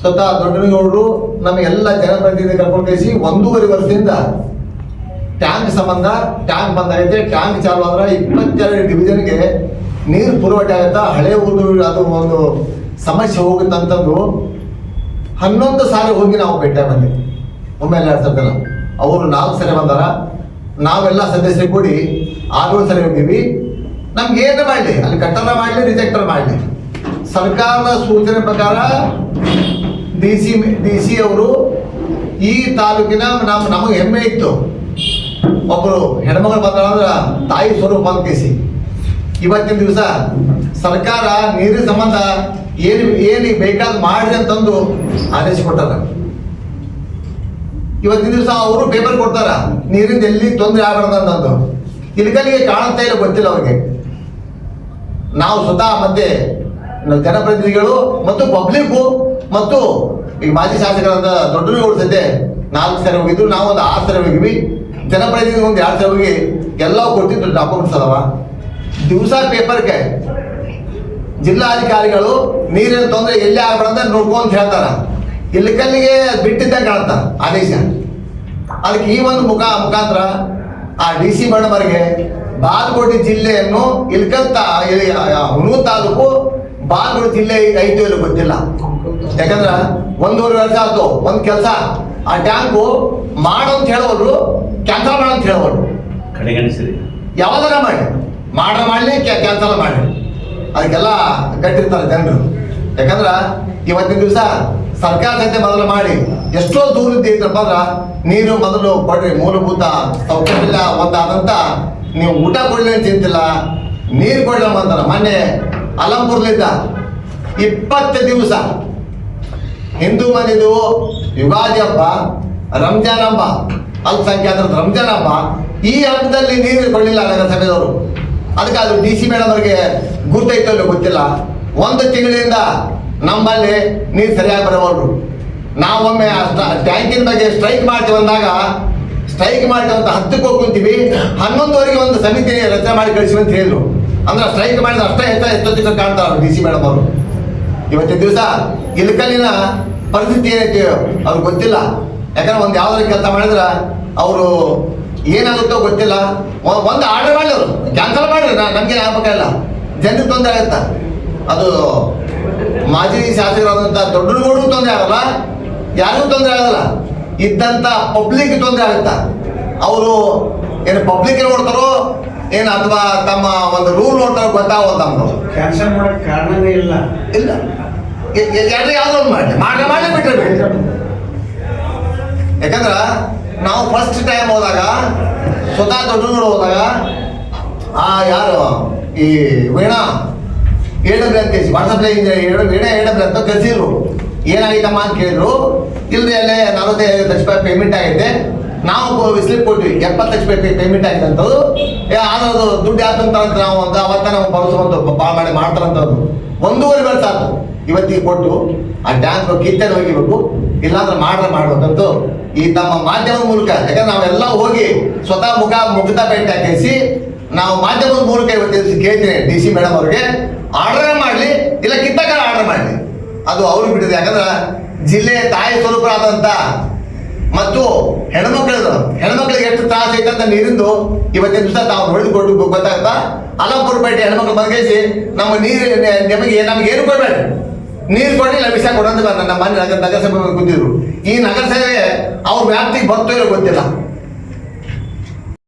ಸ್ವತಃ ದೊಡ್ಡನಗೌಡರು ನಮಗೆಲ್ಲ ಜನಪ್ರತಿನಿಧಿ ಕರ್ಕೊಂಡು ಕಳಿಸಿ ಒಂದೂವರೆ ವರ್ಷದಿಂದ ಟ್ಯಾಂಕ್ ಸಂಬಂಧ, ಟ್ಯಾಂಕ್ ಬಂದಾಗೈತೆ ಟ್ಯಾಂಕ್ ಚಾಲು ಆದ್ರೆ ಇಪ್ಪತ್ತೆರಡು ಡಿವಿಷನ್ಗೆ ನೀರು ಪೂರೈಕೆ ಆಗುತ್ತಾ ಹಳೆ ಊರು ಅದು ಒಂದು ಸಮಸ್ಯೆ ಹೋಗುತ್ತಂತಂದು ಹನ್ನೊಂದು ಸಾರಿ ಹೋಗಿ ನಾವು ಭೇಟಿ ಬಂದ್ವಿ. ಒಮ್ಮೆ ಎರಡು ಸರ್ಕಲ್ಲ ಅವರು ನಾಲ್ಕು ಸರಿ ಬಂದಾರ. ನಾವೆಲ್ಲ ಸದಸ್ಯರು ಕೂಡಿ ಆರು ಸರಿ ಹೋಗಿವಿ ನಮ್ಗೆ ಏನು ಮಾಡಲಿ ಅಲ್ಲಿ ಕಟ್ಟಡ ಮಾಡಲಿ ರಿಜೆಕ್ಟರ್ ಮಾಡಲಿ. ಸರ್ಕಾರದ ಸೂಚನೆ ಪ್ರಕಾರ ಡಿ ಸಿ ಡಿ ಸಿ ಅವರು ಈ ತಾಲೂಕಿನ ನಮ್ಮ ನಮಗೆ ಹೆಮ್ಮೆ ಇತ್ತು. ಒಬ್ಬರು ಹೆಣ್ಮಗಳು ಬಂದ್ರೆ ತಾಯಿ ಸ್ವರೂಪ ಅಂತ ಕೇಸಿ ಇವತ್ತಿನ ದಿವಸ ಸರ್ಕಾರ ನೀರಿನ ಸಂಬಂಧ ಏನು ಏನು ಬೇಕಾದ್ ಮಾಡ್ರಿ ಅಂತಂದು ಆದೇಶ ಕೊಟ್ಟಾರ. ಇವತ್ತಿನ ದಿವಸ ಅವರು ಪೇಪರ್ ಕೊಡ್ತಾರ ನೀರಿಂದ ಎಲ್ಲಿ ತೊಂದರೆ ಆಗಬಾರ್ದು ಅಂತಂದು. ಇಲ್ಕಲ್ಲಿಗೆ ಕಾಣುತ್ತಾ ಇಲ್ಲ, ಗೊತ್ತಿಲ್ಲ ಅವ್ರಿಗೆ. ನಾವು ಸ್ವತಃ ಮತ್ತೆ ಜನಪ್ರತಿನಿಧಿಗಳು ಮತ್ತು ಪಬ್ಲಿಕ್ ಮತ್ತು ಈಗ ಮಾಜಿ ಶಾಸಕರಾದ ದೊಡ್ಡ ಸದ್ಯ ನಾಲ್ಕು ಸರಿ ಹೋಗಿದ್ರು. ನಾವು ಒಂದು ಆರು ಸರಿ ಹೋಗಿವಿ ಜನಪ್ರತಿನಿಧಿ ಒಂದು ಎರಡು ಸರಿ ಹೋಗಿ ಎಲ್ಲ ಕೊಟ್ಟಿದ್ದು ಡಾಕ್ಯುಮೆಂಟ್ಸ್ ಅದಾವ. ದಿವಸ ಪೇಪರ್ಗೆ ಜಿಲ್ಲಾಧಿಕಾರಿಗಳು ನೀರಿನ ತೊಂದರೆ ಎಲ್ಲಿ ಆಗ್ಬಾರ್ದು ನೋಡ್ಕೊಂತ ಹೇಳ್ತಾರ. ಇಲ್ಲಕಲ್ಲಿಗೆ ಬಿಟ್ಟಿದ್ದ ಕಾಣ್ತಾರ ಆದೇಶ. ಅದಕ್ಕೆ ಈ ಒಂದು ಮುಖ ಮುಖಾಂತರ ಆ ಡಿ ಸಿ ಮೇಡಮರಿಗೆ ಬಾಗಲಕೋಟೆ ಜಿಲ್ಲೆಯನ್ನು ಇಲ್ಕಂತ ಹುಣೂರು ತಾಲೂಕು ಬಾಗಲಕೋಟೆ ಜಿಲ್ಲೆ ಐದು ಇಲ್ಲ ಗೊತ್ತಿಲ್ಲ. ಯಾಕಂದ್ರ ಒಂದೂವರೆ ವರ್ಷ ಆಯ್ತು ಒಂದು ಕೆಲಸ. ಆ ಟ್ಯಾಂಕು ಮಾಡು ಅಂತ ಹೇಳೋರು ಕ್ಯಾನ್ಸಲ್ ಮಾಡು ಅಂತ ಹೇಳೋರು. ಕಡೆಗಣಿಸಿರಿ. ಯಾವ್ದಾರ ಮಾಡಿ. ಮಾಡ್ರ ಮಾಡಲಿ ಕ್ಯಾನ್ಸಲ್ ಮಾಡಿ ಅದಕ್ಕೆಲ್ಲ ಗಟ್ಟಿರ್ತಾರೆ ಜನರು. ಯಾಕಂದ್ರ ಇವತ್ತಿನ ದಿವಸ ಸರ್ಕಾರ ಜೊತೆ ಮೊದಲು ಮಾಡಿ ಎಷ್ಟೋ ದೂರ ಇದ್ರಪ್ಪ ಅಂದ್ರ ನೀರು ಮೊದಲು ಕೊಡ್ರಿ ಮೂಲಭೂತ ಸೌಕರ್ಯ ಒಂದಾದಂತ ನೀವು ಊಟ ಕೊಡ್ಲಿ ಅಂತ ಚಿಂತಿಲ್ಲ ನೀರು ಕೊಡ್ಲಮ್ಮ ಅಂತಾರ. ಮೊನ್ನೆ ಅಲಂಪುರ್ಲಿದ್ದ ಇಪ್ಪತ್ತು ದಿವಸ. ಹಿಂದೂ ಮನೆದು ಯುಗಾದಿ ಹಬ್ಬ, ರಂಜಾನ್ ಹಬ್ಬ, ಅಲ್ಪಸಂಖ್ಯಾತರ ರಂಜಾನ್ ಹಬ್ಬ, ಈ ಹಬ್ಬದಲ್ಲಿ ನೀರು ಕೊಡಲಿಲ್ಲ ನಗರಸಭೆದವರು ಅದಕ್ಕೆ ಅದು ಡಿ ಸಿ ಮೇಡಮ್ ಅವರಿಗೆ ಗುರ್ತೈತಲ್ಲೋ ಗೊತ್ತಿಲ್ಲ. ಒಂದು ತಿಂಗಳಿಂದ ನಮ್ಮಲ್ಲಿ ನೀರು ಸರಿಯಾಗಿ ಬರೋರು ನಾವೊಮ್ಮೆ ಟ್ಯಾಂಕಿನ ಬಗ್ಗೆ ಸ್ಟ್ರೈಕ್ ಮಾಡ್ತೀವಿ ಅಂದಾಗ ಸ್ಟ್ರೈಕ್ ಮಾಡ್ತೀವಿ ಅಂತ ಹತ್ತಕ್ಕೆ ಹೋಗ್ಕೊಂತೀವಿ ಹನ್ನೊಂದುವರೆಗೆ ಒಂದು ಸಮಿತಿ ರಚನೆ ಮಾಡಿ ಕಳಿಸಿ ಅಂತ ಹೇಳಿದ್ರು. ಅಂದ್ರೆ ಸ್ಟ್ರೈಕ್ ಮಾಡಿದ ಅಷ್ಟೇ ಹೆಚ್ಚ ಎಷ್ಟೊತ್ತಿಗೆ ಕಾಣ್ತಾರ ಡಿ ಸಿ ಮೇಡಮ್ ಅವರು. ಇವತ್ತಿನ ದಿವಸ ಇಲ್ಕಲ್ಲಿನ ಪರಿಸ್ಥಿತಿ ಏನೈತೆ ಅವ್ರಿಗೆ ಗೊತ್ತಿಲ್ಲ. ಯಾಕಂದ್ರೆ ಒಂದು ಯಾವ್ದಾರ ಕೆಲಸ ಮಾಡಿದ್ರೆ ಅವರು ಏನಾಗುತ್ತೋ ಗೊತ್ತಿಲ್ಲ. ಒಂದು ಆರ್ಡರ್ ಮಾಡಿ ಅವರು. ಕ್ಯಾನ್ಸಲ್ ಮಾಡಿರಿ, ನಾ ನಮಗೆ ಆಗ್ಬೇಕಲ್ಲ ಜನರಿಗೆ ತೊಂದರೆ ಆಗುತ್ತಾ? ಅದು ಮಾಜಿ ಶಾಸಕರಾದಂಥ ದೊಡ್ಡಗೌಡರು ತೊಂದರೆ ಆಗಲ್ಲ. ಯಾರಿಗೂ ತೊಂದರೆ ಆಗಲ್ಲ. ಇದ್ದಂಥ ಪಬ್ಲಿಕ್ ತೊಂದರೆ ಆಗುತ್ತಾ? ಅವರು ಏನು ಪಬ್ಲಿಕ್ ನೋಡ್ತಾರೋ ಏನು ಅಥವಾ ತಮ್ಮ ಒಂದು ರೂಲ್ ನೋಡ್ತಾರೋ ಗೊತ್ತಾಗೋದು ನಮ್ದು ಕ್ಯಾನ್ಸಲ್ ಮಾಡೋಕೆ ಕಾರಣನೇ ಇಲ್ಲ. ಇಲ್ಲ. ಯಾರು ಯಾವ್ದೋ ಒಂದು ಮಾಡಿ ಮಾಡಿ ಮಾಡಿ ಬಿಟ್ರೆ ಬಿಟ್ಟು ಯಾಕಂದ್ರ ನಾವು ಫಸ್ಟ್ ಟೈಮ್ ಹೋದಾಗ ಸ್ವತಃ ದೊಡ್ಡ ಹೋದಾಗ ಆ ಯಾರು ಈ ವೀಣಾ ಹೇಳಿದ್ರೆ ಅಂತ ವಾಟ್ಸಪ್ ವಾಟ್ಸಪ್ಲೆ ವೀಣಾ ಹೇಳಿದ್ರೆ ಅಂತ ಕಳಿಸಿದ್ರು ಏನಾಗಿತ್ತಮ್ಮ ಅಂತ ಕೇಳಿದ್ರು. ಇಲ್ಲದೆ ಅಲ್ಲೇ ನಲವತ್ತೈದು ಲಕ್ಷ ರೂಪಾಯಿ ಪೇಮೆಂಟ್ ಆಗೈತೆ ನಾವು ಸ್ಲಿಪ್ ಕೊಟ್ವಿ. ಎಪ್ಪತ್ತು ಲಕ್ಷ ರೂಪಾಯಿ ಪೇಮೆಂಟ್ ಆಗಿದೆ ಅಂತದ್ದು ಏ ಆದ್ರೆ ಅದು ದುಡ್ಡು ಯಾಕಂತ ಅಂತ ನಾವು ಒಂದು ಅವತ್ತ ನಾವು ಬಳಸುವಂತ ಭಾಳ ಮಾಡಿ ಮಾಡ್ತಾರಂತದ್ದು ಒಂದೂವರೆ ವರ್ಷ ಸಾಕು. ಇವತ್ತಿಗೆ ಕೊಟ್ಟು ಆ ಡ್ಯಾನ್ಸ್ ಕೀರ್ತನೆ ಹೋಗಿಬೇಕು ಇಲ್ಲಾಂದ್ರೆ ಮಾಡ್ರೆ ಮಾಡ್ಬೇಕಂತೂ. ಈ ತಮ್ಮ ಮಾಧ್ಯಮದ ಮೂಲಕ, ಯಾಕಂದ್ರೆ ನಾವೆಲ್ಲ ಹೋಗಿ ಸ್ವತಃ ಮುಖ ಮುಖದ ಭೇಟಿ ಹಾಕಿಸಿ, ನಾವು ಮಾಧ್ಯಮದ ಮೂಲಕ ಇವತ್ತು ಕೇಳ್ತೀನಿ ಡಿ ಸಿ ಮೇಡಮ್ ಅವ್ರಿಗೆ. ಆರ್ಡರ್ ಮಾಡಲಿ, ಇಲ್ಲ ಕಿತ್ತಕ ಆರ್ಡರ್ ಮಾಡಲಿ. ಅದು ಅವ್ರಿಗೆ ಬಿಟ್ಟಿದೆ ಯಾಕಂದ್ರೆ ಜಿಲ್ಲೆಯ ತಾಯಿ ಸ್ವರೂಪರಾದಂಥ ಮತ್ತು ಹೆಣ್ಮಕ್ಳದು, ಹೆಣ್ಮಕ್ಳಿಗೆ ಎಷ್ಟು ತ್ರಾಸ ಐತಂತ ನೀರಿಂದು ಇವತ್ತಿನ ದಿವಸ ತಾವು ಹೊಡೆದುಕೊಂಡು ಗೊತ್ತಾಗ್ತಾ? ಅಲಂಪುರ ಪೇಟೆ ಹೆಣ್ಮಕ್ಳು ಬಂದ್ಕೇಸಿ ನಮ್ಮ ನೀರು ನಿಮಗೆ, ನಮಗೆ ಏನು ಕೊಡಬೇಡ? ನೀರು ಕೊಡಿ ಇಲ್ಲ ವಿಷಯ ಕೊಡೋದು ನಮ್ಮ ಮನೆ ನಗರ ನಗರಸಭೆ ಕೂತಿದ್ರು. ಈ ನಗರಸಭೆ ಅವ್ರ ವ್ಯಾಪ್ತಿಗೆ ಇಲ್ಲ ಗೊತ್ತಿಲ್ಲ.